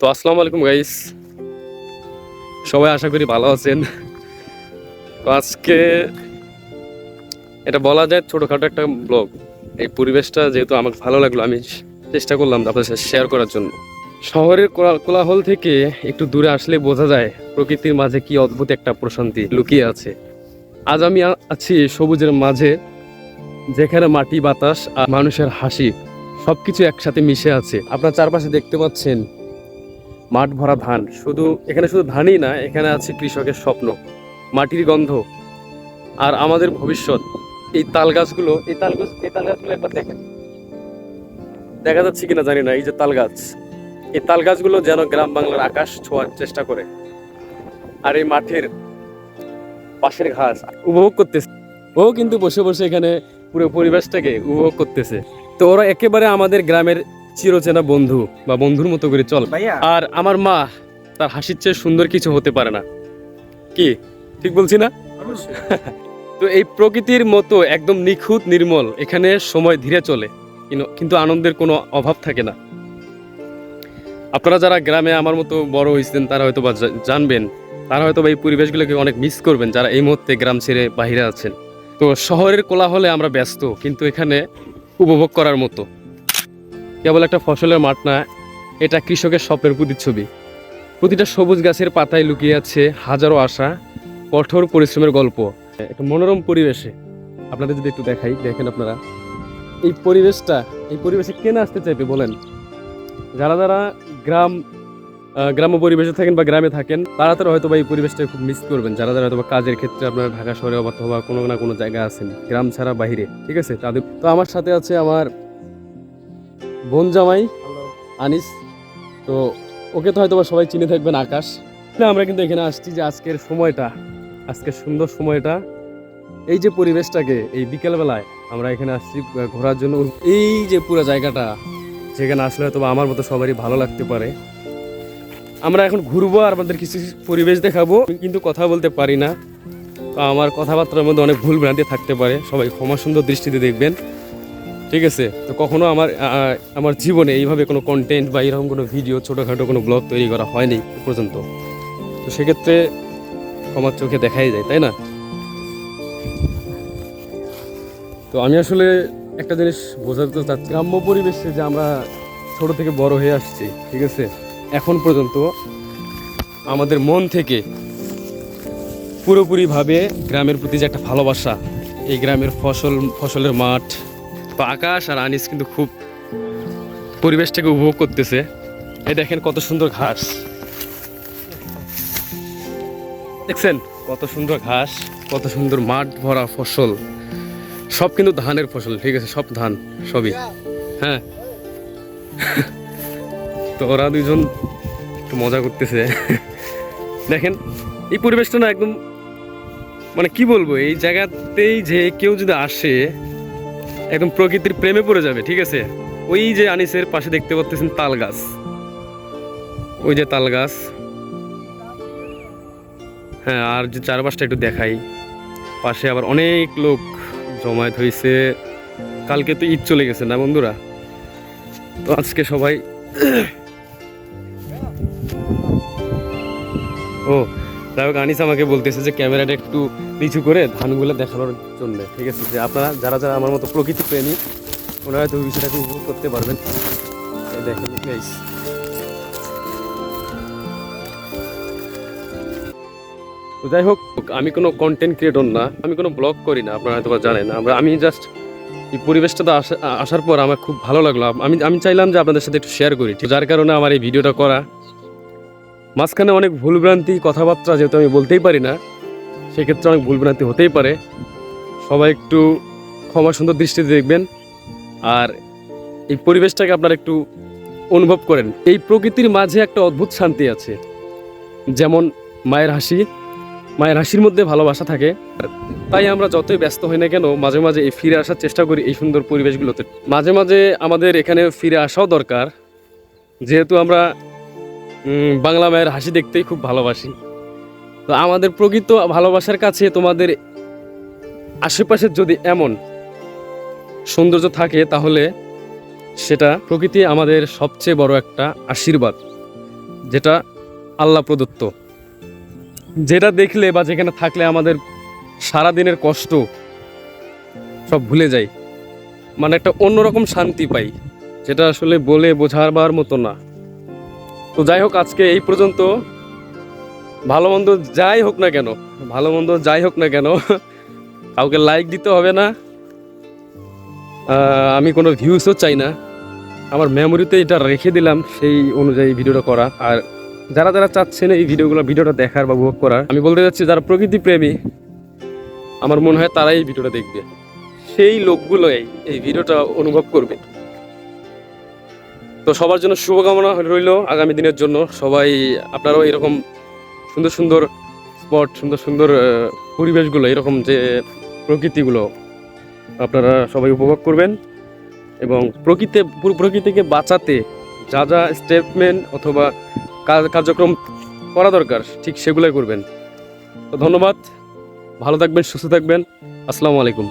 তো আসসালামু আলাইকুম গাইস সবাই আশা করি ভালো আছেন। তো আজকে এটা বলা যায় ছোটোখাটো একটা ব্লগ এই পরিবেশটা যেহেতু আমাকে ভালো লাগল, আমি চেষ্টা করলাম আপনাদের সাথে শেয়ার করার জন্য। শহরের কোলা- কোলাহল থেকে একটু দূরে আসলে বোঝা যায় প্রকৃতির মাঝে কি অদ্ভুত একটা প্রশান্তি লুকিয়ে আছে। আজ আমি আছি সবুজের মাঝে, যেখানে মাটি, বাতাস আর মানুষের হাসি সবকিছু একসাথে মিশে আছে। আপনার চারপাশে দেখতে পাচ্ছেন মাঠ ভরা ধান। শুধু এখানে শুধু ধানই না, এখানে আছে কৃষকের স্বপ্ন, মাটির গন্ধ আর আমাদের ভবিষ্যৎ। এই তাল গাছগুলো, এই তাল গাছ, এই তাল গাছগুলো একবার দেখেন। দেখা যাচ্ছে কিনা জানি না, এই যে তাল গাছ। এই তাল গাছগুলো যেন গ্রাম বাংলার আকাশ ছোঁয়ার চেষ্টা করে আর এই মাঠের পাশের ঘাস উপভোগ করতেছে। ও কিন্তু বসে বসে এখানে পুরো পরিবেশটাকে উপভোগ করতেছে। তো ওরা একেবারে আমাদের গ্রামের চিরচেনা বন্ধু বা বন্ধুর মতো করে চল। আর আমার মা তার হাসির চেয়ে সুন্দর কিছু হতে পারে না। কি? ঠিক বলছি না? তো এই প্রকৃতির মতো একদম নিখুঁত নির্মল এখানে সময় ধীরে চলে। কিন্তু আনন্দের কোনো অভাব থাকে না। আপনারা যারা গ্রামে আমার মতো বড় হয়েছেন তারা হয়তো বা জানবেন। তারা হয়তো বা এই পরিবেশগুলোকে অনেক মিস করবেন যারা এই মুহূর্তে গ্রাম ছেড়ে বাহিরে আছেন। তো শহরের কোলাহলে আমরা ব্যস্ত কিন্তু এখানে উপভোগ করার মতো। কেবল একটা ফসলের মাঠ না, এটা কৃষকের স্বপ্নের প্রতিচ্ছবি। প্রতিটা সবুজ গাছের পাতায় লুকিয়ে আছে হাজারো আশা, কঠোর পরিশ্রমের গল্প। একটা মনোরম পরিবেশে আপনাদের যদি একটু দেখাই, দেখেন আপনারা। এই পরিবেশটা, এই পরিবেশে কে না আসতে চাইবে বলেন? যারা যারা গ্রাম গ্রাম্য পরিবেশে থাকেন বা গ্রামে থাকেন, তারা তারা হয়তো বা এই পরিবেশটা খুব মিস করবেন। যারা যারা হয়তো কাজের ক্ষেত্রে আপনারা ঢাকা শহরে অথবা কোনো না কোনো জায়গায় আছেন, গ্রাম ছাড়া বাইরে, ঠিক আছে? তাদের, তো আমার সাথে আছে আমার বোন জামাই, আনিস। তো ওকে তো হয়তো সবাই চিনে থাকবেন আকাশ। আমরা কিন্তু এখানে আসছি যে আজকের সময়টা, আজকের সুন্দর সময়টা। এই যে পরিবেশটাকে, এই বিকেলবেলায় আমরা এখানে আসছি ঘোরার জন্য। এই যে পুরো জায়গাটা, যেখানে আসলে হয়তো আমার মতো সবারই ভালো লাগতে পারে। আমরা এখন ঘুরবো আর আমাদের কিছু পরিবেশ দেখাবো। কিন্তু কথা বলতে পারি না। তো আমার কথাবার্তার মধ্যে অনেক ভুল ভ্রান্তি থাকতে পারে। সবাই ক্ষমা সুন্দর দৃষ্টিতে দেখবেন। ঠিক আছে? তো কখনো আমার আমার জীবনে এইভাবে কোনো কন্টেন্ট বা এরকম কোনো ভিডিও ছোটোখাটো কোনো ব্লগ তৈরি করা হয়নি পর্যন্ত। তো সেক্ষেত্রে ক্ষমার চোখে দেখাই যায়, তাই না? তো আমি আসলে একটা জিনিস বোঝাতে চাচ্ছি। গ্রাম্য পরিবেশে যে আমরা ছোট থেকে বড় হয়ে আসছি, ঠিক আছে? এখন পর্যন্ত আমাদের মন থেকে পুরোপুরিভাবে গ্রামের প্রতি যে একটা ভালোবাসা, এই গ্রামের ফসল, ফসলের মাঠ আকাশ আর আনিস কিন্তু খুব পরিবেশটাকে উপভোগ করতেছে। এই দেখেন কত সুন্দর ঘাস। দেখছেন? কত সুন্দর ঘাস, কত সুন্দর মাঠ ভরা ফসল। সব কিন্তু ধানের ফসল, ঠিক আছে? সব ধান, সবই। হ্যাঁ। তো ওরা দুজন একটু মজা করতেছে। দেখেন, এই পরিবেশটা না একদম মানে কি বলব, এই জায়গাতেই যে কেউ যদি আসে একদম প্রকৃতির প্রেমে পড়ে যাবে, ঠিক আছে? ওই যে আনিসের পাশে দেখতে পাচ্ছেন তাল গাছ। ওই যে তাল গাছ। হ্যাঁ আর যে চারপাশটা একটু দেখাই। পাশে আবার অনেক লোক জমায়েত হয়েছে কালকে তো ঈদ চলে গেছে না বন্ধুরা? তো আজকে সবাই ও যাই হোক আনিস আমাকে বলতেছে যে ক্যামেরাটা একটু নিচু করে ধানগুলো দেখানোর জন্য, ঠিক আছে? যে আপনারা, যারা যারা আমার মতো প্রকৃতি প্রেমী, ওনারা হয়তো বিষয়টাকে উপভোগ করতে পারবেন। দেখেন তো যাই হোক, আমি কোনো কন্টেন্ট ক্রিয়েটর না, আমি কোনো ব্লগ করি না, আপনারা হয়তো জানেন। আমরা, আমি জাস্ট এই পরিবেশটাতে আসা, আসার পর আমার খুব ভালো লাগল। আমি আমি চাইলাম যে আপনাদের সাথে একটু শেয়ার করি যার কারণে আমার এই ভিডিওটা করা মাঝখানে অনেক ভুলভ্রান্তি কথাবার্তা যেহেতু আমি বলতেই পারি না, সেক্ষেত্রে অনেক ভুলভ্রান্তি হতেই পারে। সবাই একটু ক্ষমা সুন্দর দৃষ্টিতে দেখবেন। আর এই পরিবেশটাকে আপনারা একটু অনুভব করেন। এই প্রকৃতির মাঝে একটা অদ্ভুত শান্তি আছে। যেমন মায়ের হাসি। মায়ের হাসির মধ্যে ভালোবাসা থাকে। তাই আমরা যতই ব্যস্ত হই না কেন, মাঝে মাঝে এই ফিরে আসার চেষ্টা করি এই সুন্দর পরিবেশগুলোতে। মাঝে মাঝে আমাদের এখানে ফিরে আসাও দরকার। যেহেতু আমরা বাংলা মায়ের হাসি দেখতেই খুব ভালোবাসি। তো আমাদের প্রকৃত ভালোবাসার কাছে তোমাদের আশেপাশে যদি এমন সৌন্দর্য থাকে, তাহলে সেটা প্রকৃতি আমাদের সবচেয়ে বড় একটা আশীর্বাদ, যেটা আল্লাহ প্রদত্ত। যেটা দেখলে বা যেখানে থাকলে আমাদের সারা দিনের কষ্ট সব ভুলে যাই মানে একটা অন্যরকম শান্তি পাই, যেটা আসলে বলে বোঝাবার মতো না। তো যাই হোক, আজকে এই পর্যন্ত। ভালো মন্দ যাই হোক না কেন, ভালো মন্দ যাই হোক না কেন, কাউকে লাইক দিতে হবে না। আমি কোনো ভিউসও চাই না। আমার মেমোরিতে এটা রেখে দিলাম, সেই অনুযায়ী ভিডিওটা করা। আর যারা যারা চাচ্ছেন এই ভিডিওগুলো, ভিডিওটা দেখার বা উপভোগ করার, আমি বলতে চাচ্ছি, যারা প্রকৃতি প্রেমী আমার মনে হয় তারাই এই ভিডিওটা দেখবে। সেই লোকগুলোই এই ভিডিওটা অনুভব করবে। তো সবার জন্য শুভকামনা রইল আগামী দিনের জন্য। সবাই, আপনারাও এরকম সুন্দর সুন্দর স্পট সুন্দর সুন্দর পরিবেশগুলো, এরকম যে প্রকৃতিগুলো আপনারা সবাই উপভোগ করবেন এবং প্রকৃতি, পুরো প্রকৃতিকে বাঁচাতে যা যা স্টেটমেন্ট অথবা কার্যক্রম করা দরকার, ঠিক সেগুলোই করবেন। তো ধন্যবাদ, ভালো থাকবেন, সুস্থ থাকবেন। আসসালামু আলাইকুম।